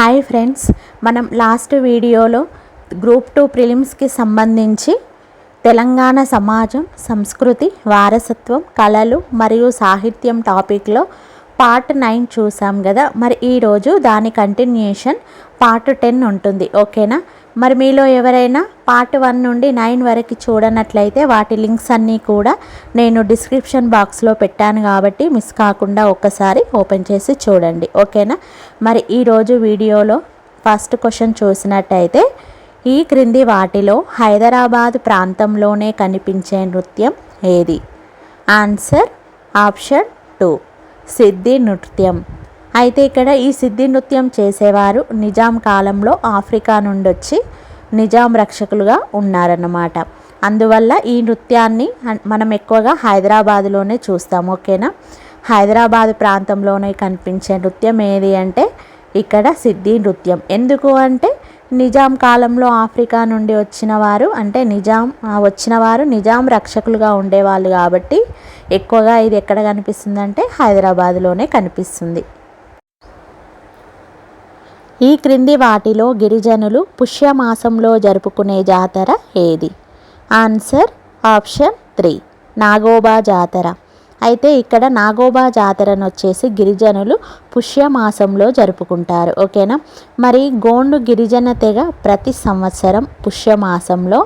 Hi friends మనం last వీడియోలో group two ప్రిలిమ్స్కి సంబంధించి తెలంగాణ సమాజం సంస్కృతి వారసత్వం కళలు మరియు సాహిత్యం టాపిక్లో పార్ట్ నైన్ చూసాం కదా మరి ఈరోజు దాని కంటిన్యూషన్ పార్ట్ టెన్ ఉంటుంది. ఓకేనా? మరి మీలో ఎవరైనా పార్ట్ వన్ నుండి నైన్ వరకు చూడనట్లయితే వాటి లింక్స్ అన్నీ కూడా నేను డిస్క్రిప్షన్ బాక్స్లో పెట్టాను కాబట్టి మిస్ కాకుండా ఒక్కసారి ఓపెన్ చేసి చూడండి. ఓకేనా? మరి ఈరోజు వీడియోలో ఫస్ట్ క్వశ్చన్ చూసినట్టయితే ఈ క్రింది వాటిలో హైదరాబాద్ ప్రాంతంలోనే కనిపించే నృత్యం ఏది? ఆన్సర్ ఆప్షన్ టూ సిద్ధి నృత్యం. అయితే ఇక్కడ ఈ సిద్ధి నృత్యం చేసేవారు నిజాం కాలంలో ఆఫ్రికా నుండి వచ్చి నిజాం రక్షకులుగా ఉన్నారన్నమాట. అందువల్ల ఈ నృత్యాన్ని మనం ఎక్కువగా హైదరాబాదులోనే చూస్తాం ఓకేనా? హైదరాబాద్ ప్రాంతంలోనే కనిపించే నృత్యం ఏది అంటే ఇక్కడ సిద్ధి నృత్యం. ఎందుకు అంటే నిజాం కాలంలో ఆఫ్రికా నుండి వచ్చిన వారు అంటే నిజాం వచ్చిన వారు నిజాం రక్షకులుగా ఉండేవాళ్ళు కాబట్టి ఎక్కువగా ఇది ఎక్కడ కనిపిస్తుంది అంటే హైదరాబాదులోనే కనిపిస్తుంది. ఈ క్రింది వాటిలో గిరిజనులు పుష్యమాసంలో జరుపుకునే జాతర ఏది? ఆన్సర్ ఆప్షన్ త్రీ నాగోబా జాతర. అయితే ఇక్కడ నాగోబా జాతరను వచ్చేసి గిరిజనులు పుష్యమాసంలో జరుపుకుంటారు ఓకేనా? మరి గోండు గిరిజన తెగ ప్రతి సంవత్సరం పుష్యమాసంలో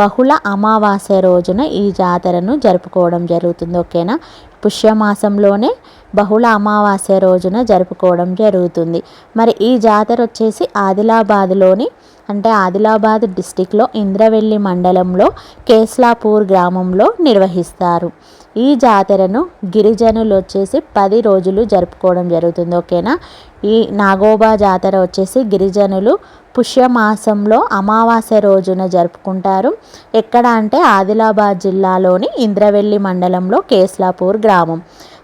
బహుళ అమావాస్య రోజున ఈ జాతరను జరుపుకోవడం జరుగుతుంది ఓకేనా? పుష్యమాసంలోనే బహుళ అమావాస్య రోజున జరుపుకోవడం జరుగుతుంది. మరి ఈ జాతర వచ్చేసి ఆదిలాబాద్లోని అంటే ఆదిలాబాద్ డిస్టిక్లో ఇంద్రవెల్లి మండలంలో కేస్లాపూర్ గ్రామంలో నిర్వహిస్తారు. ఈ జాతరను గిరిజనులు వచ్చేసి పది రోజులు జరుపుకోవడం జరుగుతుంది. ఓకేనా? ఈ నాగోబా జాతర వచ్చేసి గిరిజనులు పుష్యమాసంలో అమావాస్య రోజున జరుపుకుంటారు. ఎక్కడ అంటే ఆదిలాబాద్ జిల్లాలోని ఇంద్రవెల్లి మండలంలో కేస్లాపూర్ గ్రామం.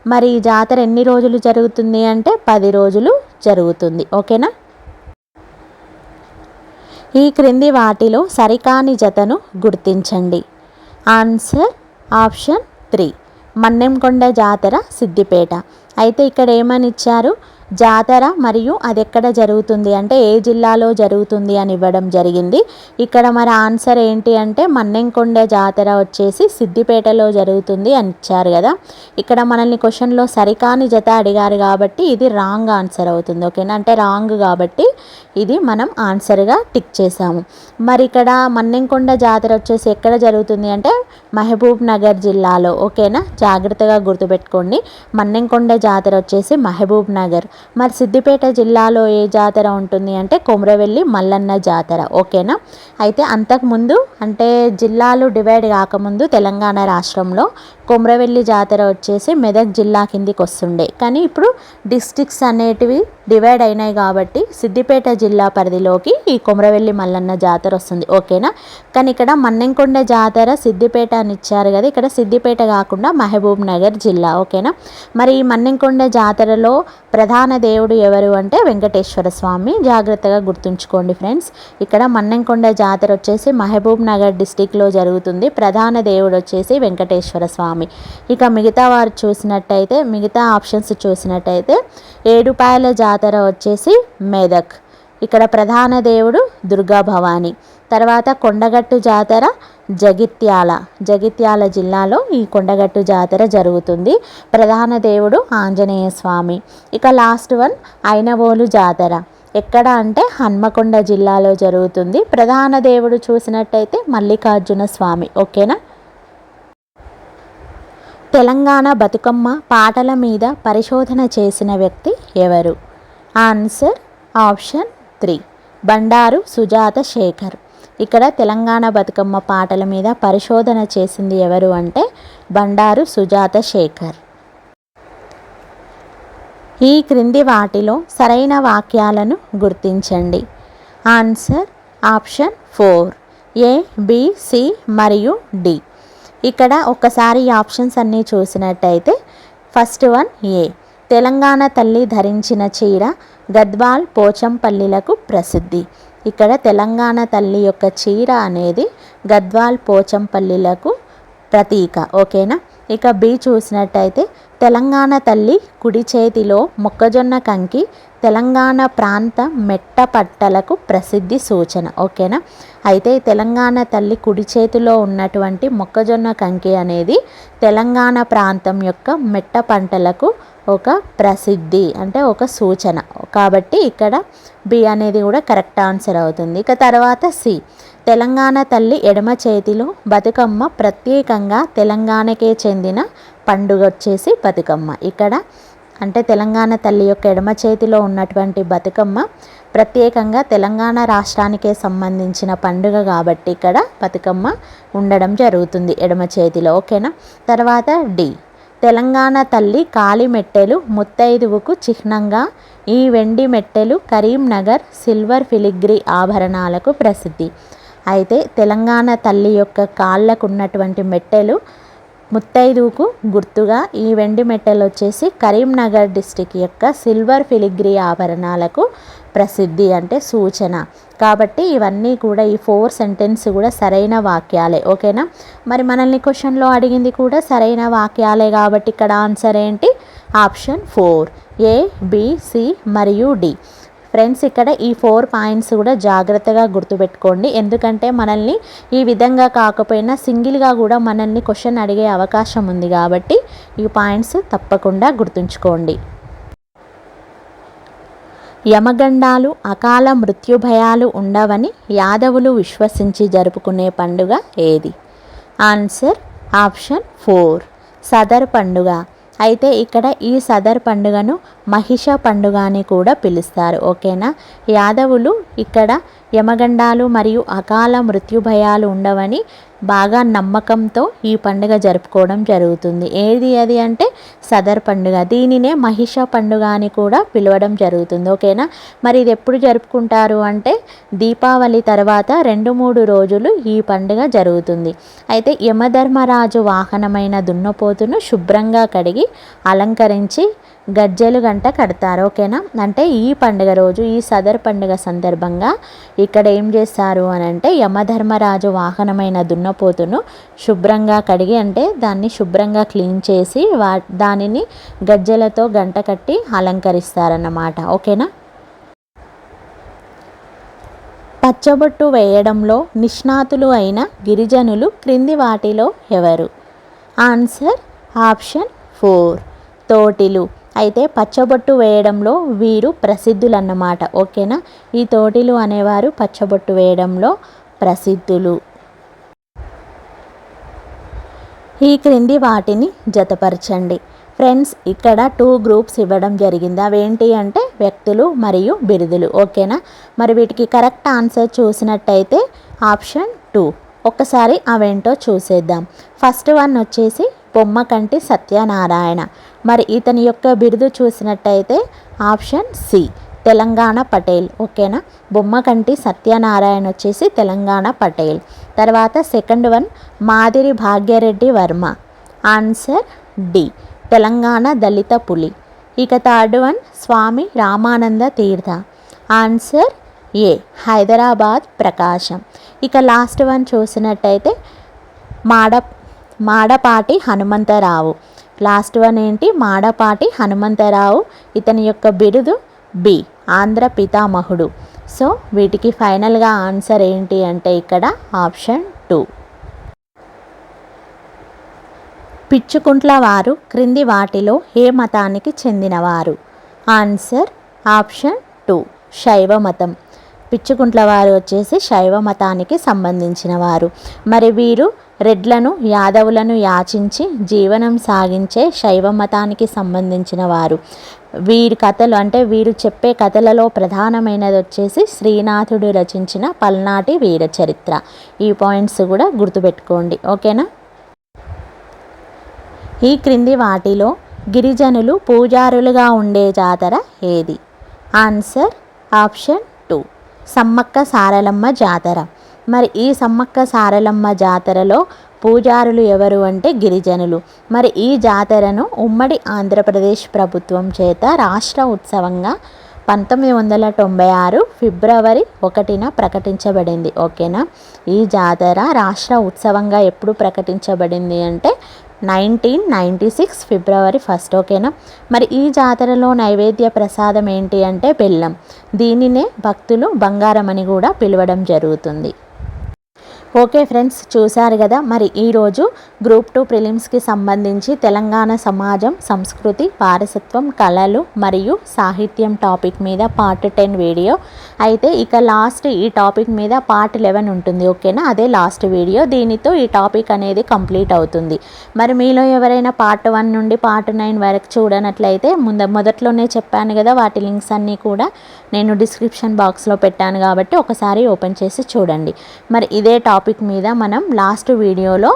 మరి ఈ జాతర ఎన్ని రోజులు జరుగుతుంది అంటే పది రోజులు జరుగుతుంది. ఓకేనా? ఈ క్రింది వాటిలో సరికాని జతను గుర్తించండి. Answer option three. మన్నెంకొండ జాతర సిద్దిపేట. అయితే ఇక్కడ ఏమని ఇచ్చారు? జాతర మరియు అది ఎక్కడ జరుగుతుంది అంటే ఏ జిల్లాలో జరుగుతుంది అని ఇవ్వడం జరిగింది. ఇక్కడ మరి ఆన్సర్ ఏంటి అంటే మన్నెంకొండ జాతర వచ్చేసి సిద్దిపేటలో జరుగుతుంది అని ఇచ్చారు కదా. ఇక్కడ మనల్ని క్వశ్చన్లో సరికాని జత అడిగారు కాబట్టి ఇది రాంగ్ ఆన్సర్ అవుతుంది. ఓకేనా? అంటే రాంగ్ కాబట్టి ఇది మనం ఆన్సర్గా టిక్ చేసాము మరి ఇక్కడ మన్నెంకొండ జాతర వచ్చేసి ఎక్కడ జరుగుతుంది అంటే మహబూబ్ నగర్ జిల్లాలో ఓకేనా జాగ్రత్తగా గుర్తుపెట్టుకోండి. మన్నెంకొండ జాతర వచ్చేసి మహబూబ్ నగర్. మరి సిద్దిపేట జిల్లాలో ఏ జాతర ఉంటుంది అంటే కొమరవెల్లి మల్లన్న జాతర ఓకేనా అయితే అంతకుముందు అంటే జిల్లాలు డివైడ్ కాకముందు తెలంగాణ రాష్ట్రంలో కొమరవెల్లి జాతర వచ్చేసి మెదక్ జిల్లా కిందికి వస్తుండే. కానీ ఇప్పుడు డిస్ట్రిక్ట్స్ అనేటివి డివైడ్ అయినాయి కాబట్టి సిద్దిపేట జిల్లా పరిధిలోకి ఈ కొమరవెల్లి మల్లన్న జాతర వస్తుంది. ఓకేనా? కానీ ఇక్కడ మన్నెంకొండ జాతర సిద్దిపేట అని ఇచ్చారు కదా ఇక్కడ సిద్దిపేట కాకుండా మహబూబ్ నగర్ జిల్లా. ఓకేనా? మరి ఈ మన్నెంకొండ జాతరలో ప్రధాన దేవుడు ఎవరు అంటే వెంకటేశ్వర స్వామి. జాగ్రత్తగా గుర్తుంచుకోండి ఫ్రెండ్స్. ఇక్కడ మన్నెంకొండ జాతర వచ్చేసి మహబూబ్ నగర్ డిస్టిక్లో జరుగుతుంది. ప్రధాన దేవుడు వచ్చేసి వెంకటేశ్వర స్వామి. ఇక మిగతా వారు చూసినట్టయితే మిగతా ఆప్షన్స్ చూసినట్టయితే ఏడుపాయల జాతర వచ్చేసి మెదక్. ఇక్కడ ప్రధాన దేవుడు దుర్గా భవాని. తర్వాత కొండగట్టు జాతర జగిత్యాల. జగిత్యాల జిల్లాలో ఈ కొండగట్టు జాతర జరుగుతుంది. ప్రధాన దేవుడు ఆంజనేయ స్వామి. ఇక లాస్ట్ వన్ ఐనవోలు జాతర. ఎక్కడ అంటే హన్మకొండ జిల్లాలో జరుగుతుంది. ప్రధాన దేవుడు చూసినట్టయితే మల్లికార్జున స్వామి. ఓకేనా? తెలంగాణ బతుకమ్మ పాటల మీద పరిశోధన చేసిన వ్యక్తి ఎవరు? Answer option three. Bandaru Sujatha Sekhar. ఇక్కడ తెలంగాణ బతుకమ్మ పాటల మీద పరిశోధన చేసింది ఎవరు అంటే బండారు సుజాత శేఖర్. ఈ క్రింది వాటిలో సరైన వాక్యాలను గుర్తించండి. Answer option four. A B C మరియు డి. ఇక్కడ ఒక్కసారి ఈ ఆప్షన్స్ అన్నీ చూసినట్టయితే ఫస్ట్ వన్ ఏ. తెలంగాణ తల్లి ధరించిన చీర గద్వాల్ పోచంపల్లిలకు ప్రసిద్ధి. ఇక్కడ తెలంగాణ తల్లి యొక్క చీర అనేది గద్వాల్ పోచంపల్లిలకు ప్రతీక. ఓకేనా? ఇక బి చూసినట్టయితే తెలంగాణ తల్లి కుడి చేతిలో మొక్కజొన్న కంకి తెలంగాణ ప్రాంత మెట్ట పట్టలకు ప్రసిద్ధి సూచన ఓకేనా? అయితే తెలంగాణ తల్లి కుడి చేతిలో ఉన్నటువంటి మొక్కజొన్న కంకి అనేది తెలంగాణ ప్రాంతం యొక్క మెట్ట పంటలకు ఒక ప్రసిద్ధి అంటే ఒక సూచన. కాబట్టి ఇక్కడ బి అనేది కూడా కరెక్ట్ ఆన్సర్ అవుతుంది. ఇక తర్వాత సి. తెలంగాణ తల్లి ఎడమ చేతిలో బతుకమ్మ ప్రత్యేకంగా తెలంగాణకే చెందిన పండుగ వచ్చేసి బతుకమ్మ. ఇక్కడ అంటే తెలంగాణ తల్లి యొక్క ఎడమ చేతిలో ఉన్నటువంటి బతుకమ్మ ప్రత్యేకంగా తెలంగాణ రాష్ట్రానికే సంబంధించిన పండుగ కాబట్టి ఇక్కడ బతుకమ్మ ఉండడం జరుగుతుంది ఎడమ చేతిలో. ఓకేనా? తర్వాత డి. తెలంగాణ తల్లి కాలి మెట్టెలు ముత్తైదువుకు చిహ్నంగా ఈ వెండి మెట్టెలు కరీంనగర్ సిల్వర్ ఫిలిగ్రీ ఆభరణాలకు ప్రసిద్ధి. అయితే తెలంగాణ తల్లి యొక్క కాళ్ళకు ఉన్నటువంటి మెట్టెలు ముత్తైదువుకు గుర్తుగా ఈ వెండి మెట్టెలు వచ్చేసి కరీంనగర్ డిస్టిక్ యొక్క సిల్వర్ ఫిలిగ్రీ ఆభరణాలకు ప్రసిద్ధి అంటే సూచన. కాబట్టి ఇవన్నీ కూడా ఈ ఫోర్ సెంటెన్స్ కూడా సరైన వాక్యాలే. ఓకేనా? మరి మనల్ని క్వశ్చన్లో అడిగింది కూడా సరైన వాక్యాలే కాబట్టి ఇక్కడ ఆన్సర్ ఏంటి? Option four. A B C మరియు డి. ఫ్రెండ్స్ ఇక్కడ ఈ ఫోర్ పాయింట్స్ కూడా జాగ్రత్తగా గుర్తుపెట్టుకోండి. ఎందుకంటే మనల్ని ఈ విధంగా కాకపోయినా సింగిల్గా కూడా మనల్ని క్వశ్చన్ అడిగే అవకాశం ఉంది కాబట్టి ఈ పాయింట్స్ తప్పకుండా గుర్తుంచుకోండి. యమగండాలు అకాల మృత్యుభయాలు ఉండవని యాదవులు విశ్వసించి జరుపుకునే పండుగ ఏది? ఆన్సర్ ఆప్షన్ ఫోర్ సదర్ పండుగ. అయితే ఇక్కడ ఈ సదర్ పండుగను మహిష పండుగ అని కూడా పిలుస్తారు ఓకేనా? యాదవులు ఇక్కడ యమగండాలు మరియు అకాల మృత్యుభయాలు ఉండవని బాగా నమ్మకంతో ఈ పండుగ జరుపుకోవడం జరుగుతుంది. ఏది అది అంటే సదర్ పండుగ. దీనినే మహిష పండుగ అని కూడా పిలవడం జరుగుతుంది ఓకేనా? మరి ఇది ఎప్పుడు జరుపుకుంటారు అంటే దీపావళి తర్వాత రెండు మూడు రోజులు ఈ పండుగ జరుగుతుంది. అయితే యమధర్మరాజు వాహనమైన దున్నపోతును శుభ్రంగా కడిగి అలంకరించి గజ్జెలు గంట కడతారు ఓకేనా? అంటే ఈ పండుగ రోజు ఈ సదర్ పండుగ సందర్భంగా ఇక్కడ ఏం చేస్తారు అని అంటే యమధర్మరాజు వాహనమైన దున్నపోతును శుభ్రంగా కడిగి అంటే దాన్ని శుభ్రంగా క్లీన్ చేసి వా దానిని గజ్జెలతో గంట కట్టి అలంకరిస్తారన్నమాట ఓకేనా? పచ్చబొట్టు వేయడంలో నిష్ణాతులు అయిన గిరిజనులు క్రింది వాటిలో ఎవరు? ఆన్సర్ ఆప్షన్ ఫోర్ తోటిలు. అయితే పచ్చబొట్టు వేయడంలో వీరు ప్రసిద్ధులన్నమాట ఓకేనా? ఈ తోటిలు అనేవారు పచ్చబొట్టు వేయడంలో ప్రసిద్ధులు. ఈ క్రింది వాటిని జతపరచండి. ఫ్రెండ్స్ ఇక్కడ టూ గ్రూప్స్ ఇవ్వడం జరిగింది. అవేంటి అంటే వ్యక్తులు మరియు బిరుదులు ఓకేనా? మరి వీటికి కరెక్ట్ ఆన్సర్ చూసినట్టయితే ఆప్షన్ టూ. ఒక్కసారి అవేంటో చూసేద్దాం. ఫస్ట్ వన్ వచ్చేసి బొమ్మకంటి సత్యనారాయణ. మరి ఇతని యొక్క బిరుదు చూసినట్టయితే ఆప్షన్ సి తెలంగాణ పటేల్. ఓకేనా? బొమ్మకంటి సత్యనారాయణ వచ్చేసి తెలంగాణ పటేల్. తర్వాత సెకండ్ వన్ మాదిరి భాగ్యరెడ్డి వర్మ. ఆన్సర్ డి తెలంగాణ దళిత పులి. ఇక third one Swami Ramananda Tirtha. Answer A Hyderabad Prakasam. ఇక లాస్ట్ వన్ చూసినట్టయితే మాడ మాడపాటి హనుమంతరావు. లాస్ట్ వన్ ఏంటి? మాడపాటి హనుమంతరావు ఇతని యొక్క బిరుదు బి ఆంధ్ర పితామహుడు. సో వీటికి ఫైనల్గా ఆన్సర్ ఏంటి అంటే ఇక్కడ ఆప్షన్ టూ పిచ్చుకుంట్ల వారు క్రింది వాటిలో ఏ మతానికి చెందినవారు? ఆన్సర్ ఆప్షన్ టూ శైవ మతం. పిచ్చుకుంట్ల వారు వచ్చేసి శైవ మతానికి సంబంధించిన వారు మరి వీరు రెడ్లను యాదవులను యాచించి జీవనం సాగించే శైవ మతానికి సంబంధించిన వారు వీరి కథలు అంటే వీరు చెప్పే కథలలో ప్రధానమైనది వచ్చేసి శ్రీనాథుడు రచించిన పల్నాటి వీర చరిత్ర ఈ పాయింట్స్ కూడా గుర్తుపెట్టుకోండి. ఓకేనా? ఈ క్రింది వాటిలో గిరిజనులు పూజారులుగా ఉండే జాతర ఏది? ఆన్సర్ ఆప్షన్ సమ్మక్క సారలమ్మ జాతర. మరి ఈ సమ్మక్క సారలమ్మ జాతరలో పూజారులు ఎవరు అంటే గిరిజనులు. మరి ఈ జాతరను ఉమ్మడి ఆంధ్రప్రదేశ్ ప్రభుత్వం చేత రాష్ట్ర ఉత్సవంగా పంతొమ్మిది వందల తొంభై ఆరు ఫిబ్రవరి ఒకటిన ప్రకటించబడింది. ఓకేనా? ఈ జాతర రాష్ట్ర ఉత్సవంగా ఎప్పుడు ప్రకటించబడింది అంటే nineteen ninety six February first ఓకేనా? మరి ఈ జాతరలో నైవేద్య ప్రసాదం ఏంటి అంటే బెల్లం. దీనినే భక్తులు బంగారం అని కూడా పిలవడం జరుగుతుంది. ఓకే ఫ్రెండ్స్ చూశారు కదా? మరి ఈరోజు గ్రూప్ టూ ప్రిలిమ్స్కి సంబంధించి తెలంగాణ సమాజం సంస్కృతి వారసత్వం కళలు మరియు సాహిత్యం టాపిక్ మీద పార్ట్ టెన్ వీడియో. అయితే ఇక లాస్ట్ ఈ టాపిక్ మీద పార్ట్ లెవెన్ ఉంటుంది ఓకేనా? అదే లాస్ట్ వీడియో. దీనితో ఈ టాపిక్ అనేది కంప్లీట్ అవుతుంది. మరి మీలో ఎవరైనా పార్ట్ వన్ నుండి పార్ట్ నైన్ వరకు చూడనట్లయితే ముంద మొదట్లోనే చెప్పాను కదా వాటి లింక్స్ అన్నీ కూడా నేను డిస్క్రిప్షన్ బాక్స్లో పెట్టాను కాబట్టి ఒకసారి ఓపెన్ చేసి చూడండి. మరి ఇదే టాపిక్ మీద మనం లాస్ట్ వీడియోలో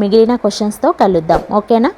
మిగిలిన క్వశ్చన్స్తో కలుద్దాం. ఓకేనా